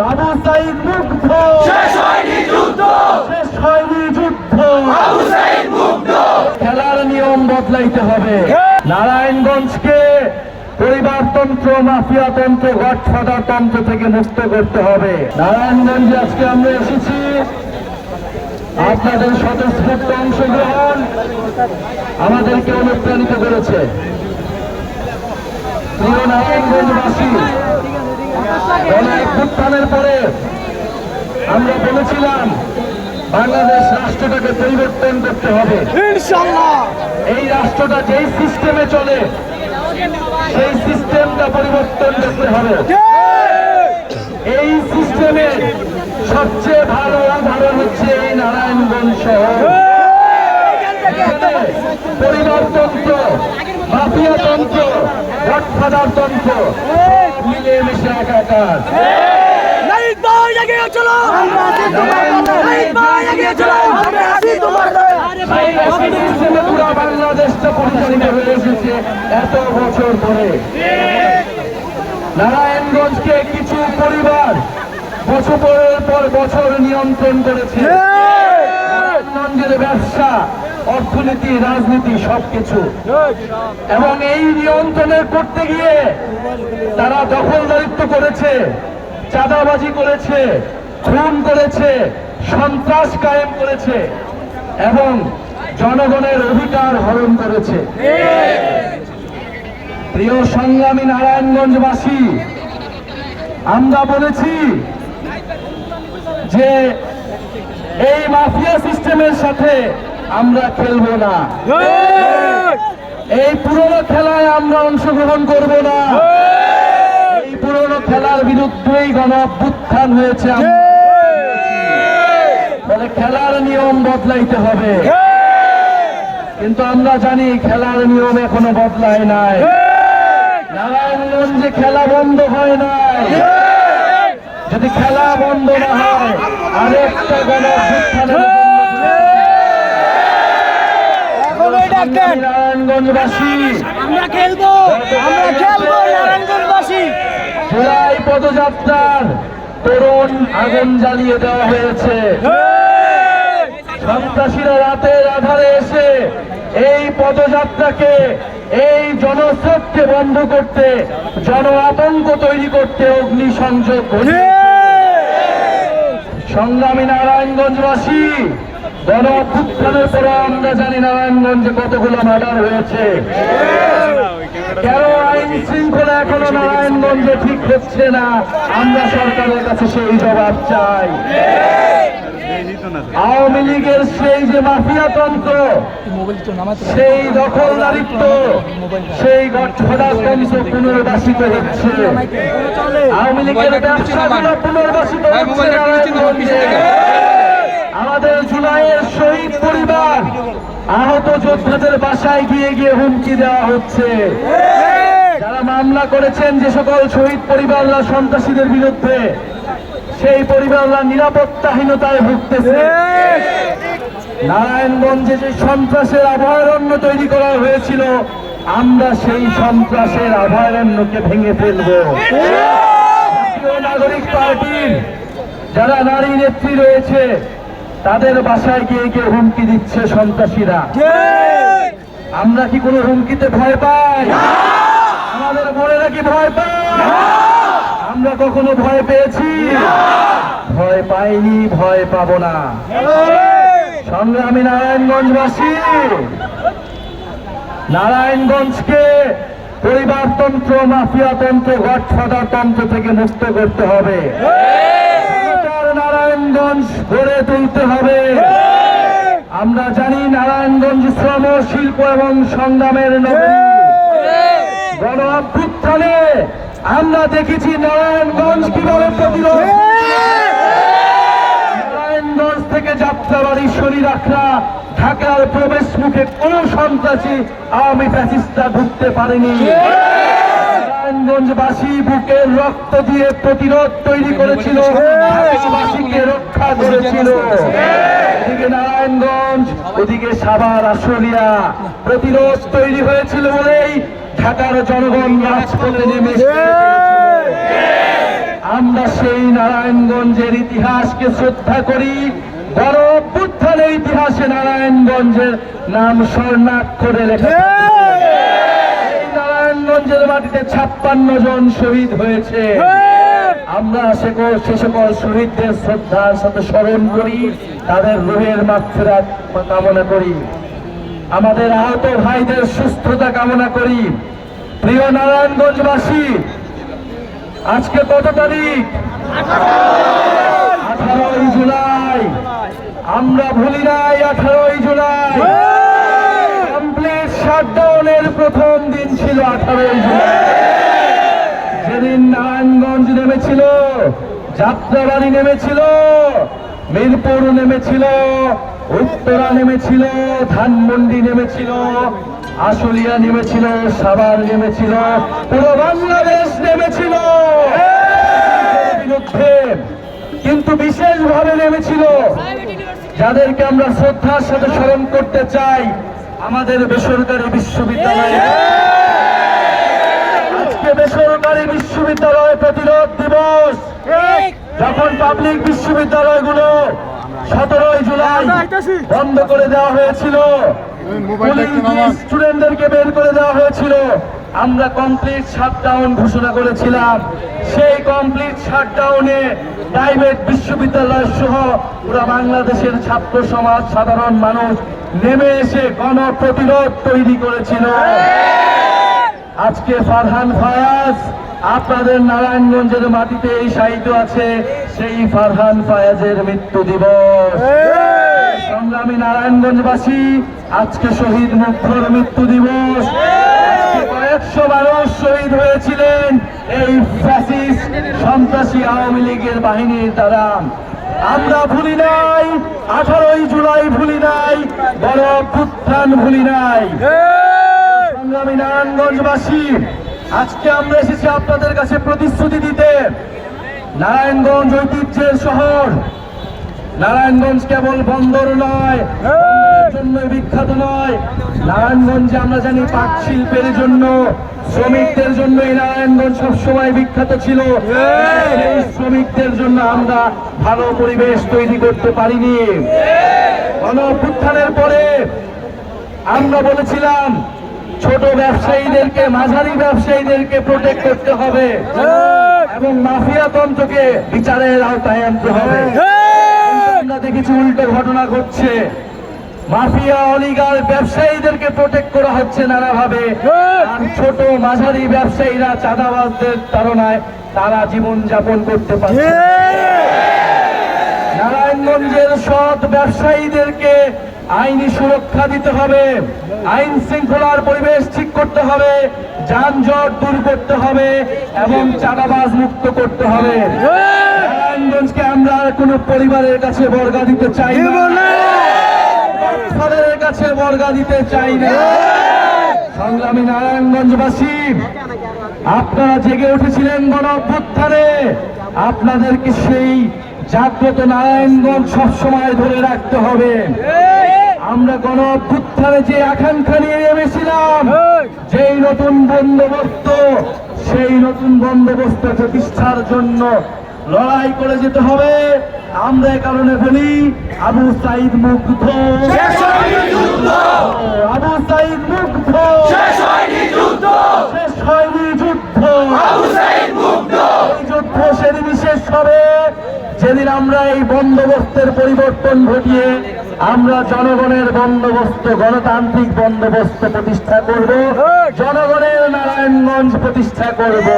আবু সাইদ মুগ্ধ। শেষ হয়নি যুদ্ধ। শেষ হয়নি যুদ্ধ। আবু সাইদ মুগ্ধ। খেলার নিয়ম বদলাইতে হবে। নারায়ণগঞ্জকে পরিবারতন্ত্র মাফিয়াতন্ত্র গডফাদার তন্ত্র থেকে মুক্ত করতে হবে। নারায়ণগঞ্জে আজকে আমরা এসেছি। আপনাদের স্বতঃস্ফূর্ত অংশগ্রহণ আমাদেরকে অনুপ্রাণিত করেছে। প্রিয় নারায়ণগঞ্জবাসী পরে আমরা বলেছিলাম বাংলাদেশ রাষ্ট্রটাকে পরিবর্তন করতে হবে। এই রাষ্ট্রটা যেই সিস্টেমে চলে সেই সিস্টেমটা পরিবর্তন করতে হবে। এই সিস্টেমের সবচেয়ে ভালো উদাহরণ হচ্ছে এই নারায়ণগঞ্জ শহর। পরিবারতন্ত্র মাফিয়াতন্ত্র গডফাদার তন্ত্র। মিলে মিশে একাকার। নাইক ভাই এগিয়ে চলো। নাইক ভাই এগিয়ে চলো। আমরা আছি তোমার পুরো বাংলাদেশটা পরিচালিত হয়ে এসেছে এত বছর ধরে। নারায়ণগঞ্জকে কিছু পরিবার বছরের পর বছর নিয়ন্ত্রণ করেছে। নারায়ণগঞ্জের ব্যবসা অর্থনীতি, রাজনীতি সবকিছু। এবং এই নিয়ন্ত্রণের করতে গিয়ে তারা দখলদারিত্ব করেছে, চাঁদাবাজি করেছে, খুন করেছে, সন্ত্রাস কায়েম করেছে এবং জনগণের অধিকার হরণ করেছে। প্রিয় সংগ্রামী নারায়ণগঞ্জবাসী, আমরা বলেছি যে এই মাফিয়া সিস্টেমের সাথে আমরা খেলব না। এই পুরনো খেলায় আমরা অংশগ্রহণ করব না। এই পুরনো খেলার বিরুদ্ধেই গণ অভ্যুত্থান হয়েছে ফলে খেলার নিয়ম বদলাইতে হবে। কিন্তু আমরা জানি খেলার নিয়ম এখনও বদলায় নাই। নারায়ণগঞ্জে খেলা বন্ধ হয় নাই। যদি খেলা বন্ধ না হয় আরেকটা গণ অভ্যুত্থানের ডাকতেন আমরা খেলব আমরা খেলব নারায়ণগঞ্জবাসী। জুলাই পদযাত্রার তরুণ আগুন জ্বালিয়ে দেওয়া হয়েছে। সন্ত্রাসীরা রাতের আধারে এসে এই পদযাত্রাকে এই জনস্রোতকে বন্ধ করতে জন আতঙ্ক তৈরি করতে অগ্নিসংযোগ ঘটিয়েছে। সংগ্রামী নারায়ণগঞ্জবাসী পরে আমরা জানি নারায়ণগঞ্জে কতগুলো মার্ডার হয়েছে। কেন আইন শৃঙ্খলা এখনও নারায়ণগঞ্জে ঠিক হচ্ছে না? আমরা সরকারের কাছে সেই জবাব চাই। আওয়ামী লীগের সেই যে মাফিয়াতন্ত্র সেই দখলদারিত্ব সেই গঠফদাতন্ত্র পুনর্বাসিত হচ্ছে। আওয়ামী লীগের ব্যবসাগুলো পুনর্বাসিত হচ্ছে আমাদের জুলাইয়ের শহীদ পরিবার, আহত যোদ্ধাদের বাসায় গিয়ে গিয়ে হুমকি দেওয়া হচ্ছে। যারা মামলা করেছেন যে সকল শহীদ পরিবাররা সন্ত্রাসীদের বিরুদ্ধে, সেই পরিবাররা নিরাপত্তাহীনতায় ভুগতেছে। নারায়ণগঞ্জে যে সন্ত্রাসের অভয়ারণ্য তৈরি করা হয়েছিল, আমরা সেই সন্ত্রাসের অভয়ারণ্যকে ভেঙে ফেলব। নাগরিক পার্টির যারা নারী নেত্রী রয়েছে তাদের বাসায় গিয়ে গিয়ে হুমকি দিচ্ছে সন্ত্রাসীরা। আমরা কি কোনো হুমকিতে ভয় পাই? আমাদের বোনেরা কি ভয় পায়? আমরা কখনো ভয় পেয়েছি? ভয় পাইনি ভয় পাব না। সংগ্রামী নারায়ণগঞ্জবাসী নারায়ণগঞ্জকে পরিবারতন্ত্র মাফিয়াতন্ত্র গডফাদার তন্ত্র থেকে মুক্ত করতে হবে। নারায়ণগঞ্জ গড়ে তুলতে হবে। আমরা জানি নারায়ণগঞ্জ শ্রম শিল্প এবং সংগ্রামের নগরী গণ অভ্যুত্থানে আমরা দেখেছি নারায়ণগঞ্জ কীভাবে প্রতিরোধ। নারায়ণগঞ্জ থেকে যাত্রাবাড়ি শরীরাখরা ঢাকার প্রবেশ মুখে কোন সন্ত্রাসী আওয়ামী ফ্যাসিস্টরা ঢুকতে পারেনি। নারায়ণগঞ্জবাসী বুকের রক্ত দিয়ে প্রতিরোধ তৈরি করেছিল। ঢাকাবাসীকে রক্ষা করেছিল। নারায়ণগঞ্জ, ওদিকে সাভার, আশুলিয়া প্রতিরোধ তৈরি হয়েছিল বলেই ঢাকার জনগণ রাজপথে নেমে এসেছিল। আমরা সেই নারায়ণগঞ্জের ইতিহাসকে শ্রদ্ধা করি। গণ অভ্যুত্থানের ইতিহাসে নারায়ণগঞ্জের নাম স্বর্ণাক্ষরে লেখা নারায়ণগঞ্জের মাটিতে ছাপ্পান্ন জন শহীদ হয়েছে। আমরা সে সে সকল শহীদদের শ্রদ্ধার সাথে স্মরণ করি তাদের রুহের মাগফিরাত কামনা করি। আমাদের আহত ভাইদের সুস্থতা কামনা করি। প্রিয় নারায়ণগঞ্জবাসী আজকে কত তারিখ? আঠারোই জুলাই। আমরা ভুলি নাই আঠারোই জুলাই। কমপ্লিট শাটডাউনের প্রথম দিন ছিল আঠারোই জুলাই যেদিন নারায়ণগঞ্জ নেমেছিল, যাত্রাবাড়ি নেমেছিল, মিরপুর নেমেছিল, উত্তরা নেমেছিল, ধানমন্ডি নেমেছিল, আশুলিয়া নেমেছিল, সাভার নেমেছিল, পুরো বাংলাদেশ নেমেছিল। বিরুদ্ধে, কিন্তু বিশেষভাবে নেমেছিল। যাদেরকে আমরা শ্রদ্ধার সাথে স্মরণ করতে চাই আমাদের বেসরকারি বিশ্ববিদ্যালয়ে। আজকে বেসরকারি বিশ্ববিদ্যালয় প্রতিরোধ দিবস। যখন পাবলিক বিশ্ববিদ্যালয়গুলো সতেরোই জুলাই বন্ধ করে দেওয়া হয়েছিল স্টুডেন্টদেরকে বের করে দেওয়া হয়েছিল আমরা কমপ্লিট শাটডাউন ঘোষণা করেছিলাম। সেই কমপ্লিট শাটডাউনে প্রাইভেট বিশ্ববিদ্যালয় সহ পুরো বাংলাদেশের ছাত্র সমাজ, সাধারণ মানুষ নেমে এসে গণ প্রতিরোধ তৈরি করেছিল। আজকে ফারহান ফায়াজ, আপনাদের নারায়ণগঞ্জের মাটিতে এই সাহিত্য আছে, সেই ফারহান ফায়াজের মৃত্যু দিবস। সংগ্রামী নারায়ণগঞ্জবাসী, আজকে শহীদ মুখ্যর মৃত্যু দিবস। কয়েকশো মানুষ শহীদ হয়েছিলেন এই ফ্যাসিস্ট সন্ত্রাসী আওয়ামী লীগের বাহিনীর দ্বারা। আমরা ভুলি নাই আঠারোই জুলাই ভুলি নাই বড় অভ্যুত্থান ভুলি নাই। সংগ্রামী নারায়ণগঞ্জবাসী আজকে আমরা এসেছি আপনাদের কাছে প্রতিশ্রুতি দিতে। নারায়ণগঞ্জ ঐতিহ্যের শহর নারায়ণগঞ্জ কেবল বন্দর নয় জন্য বিখ্যাত নয়। নারায়ণগঞ্জে আমরা জানি পাট শিল্পের জন্য শ্রমিকদের জন্য এই নারায়ণগঞ্জ সবসময় বিখ্যাত ছিল। সেই শ্রমিকদের জন্য আমরা ভালো পরিবেশ তৈরি করতে পারিনি। গণ অভ্যুত্থানের পরে আমরা বলেছিলাম ছোট ব্যবসায়ীদেরকে মাঝারি ব্যবসায়ীদেরকে প্রোটেক্ট করতে হবে এবং মাফিয়া তন্ত্রকে বিচারের আওতায় আনতে হবে। আমরা দেখেছি উল্টো ঘটনা ঘটছে। মাফিয়া অলিগার ব্যবসায়ীদেরকে প্রোটেক্ট করা হচ্ছে নানাভাবে। ছোট মাঝারি ব্যবসায়ীরা চাঁদাবাজদের তাড়নায় তারা জীবন যাপন করতে পারছে। নারায়ণগঞ্জের সৎ ব্যবসায়ীদেরকে আইনি সুরক্ষা দিতে হবে। আইন শৃঙ্খলার পরিবেশ ঠিক করতে হবে। যানজট দূর করতে হবে এবং চাঁদাবাজ মুক্ত করতে হবে। নারায়ণগঞ্জকে আমরা আর কোনো পরিবারের কাছে বর্গা দিতে চাই না। কাছে বর্গা দিতে চাই না। সংগ্রামী নারায়ণগঞ্জবাসী আপনারা জেগে উঠেছিলেন গণ অভ্যুত্থানে। আপনাদেরকে সেই জাগ্রত নারায়ণগঞ্জ সবসময় ধরে রাখতে হবে। আমরা গণ অভ্যুত্থানে যে আকাঙ্ক্ষা নিয়ে নেমেছিলাম যেই নতুন বন্দোবস্ত সেই নতুন বন্দোবস্ত প্রতিষ্ঠার জন্য লড়াই করে যেতে হবে। আমরা কারণে বলি আবু সাইদ মুগ্ধ। আবু সাইদ মুগ্ধ। শেষ হয়নি যুদ্ধ। শেষ হয়নি যুদ্ধ। আবু সাইদ মুগ্ধ। এই যুদ্ধ সেদিন শেষ হবে। যেদিন আমরা এই বন্দোবস্তের পরিবর্তন ঘটিয়ে আমরা জনগণের বন্দোবস্ত গণতান্ত্রিক বন্দোবস্ত প্রতিষ্ঠা করব। জনগণের নারায়ণগঞ্জ প্রতিষ্ঠা করব।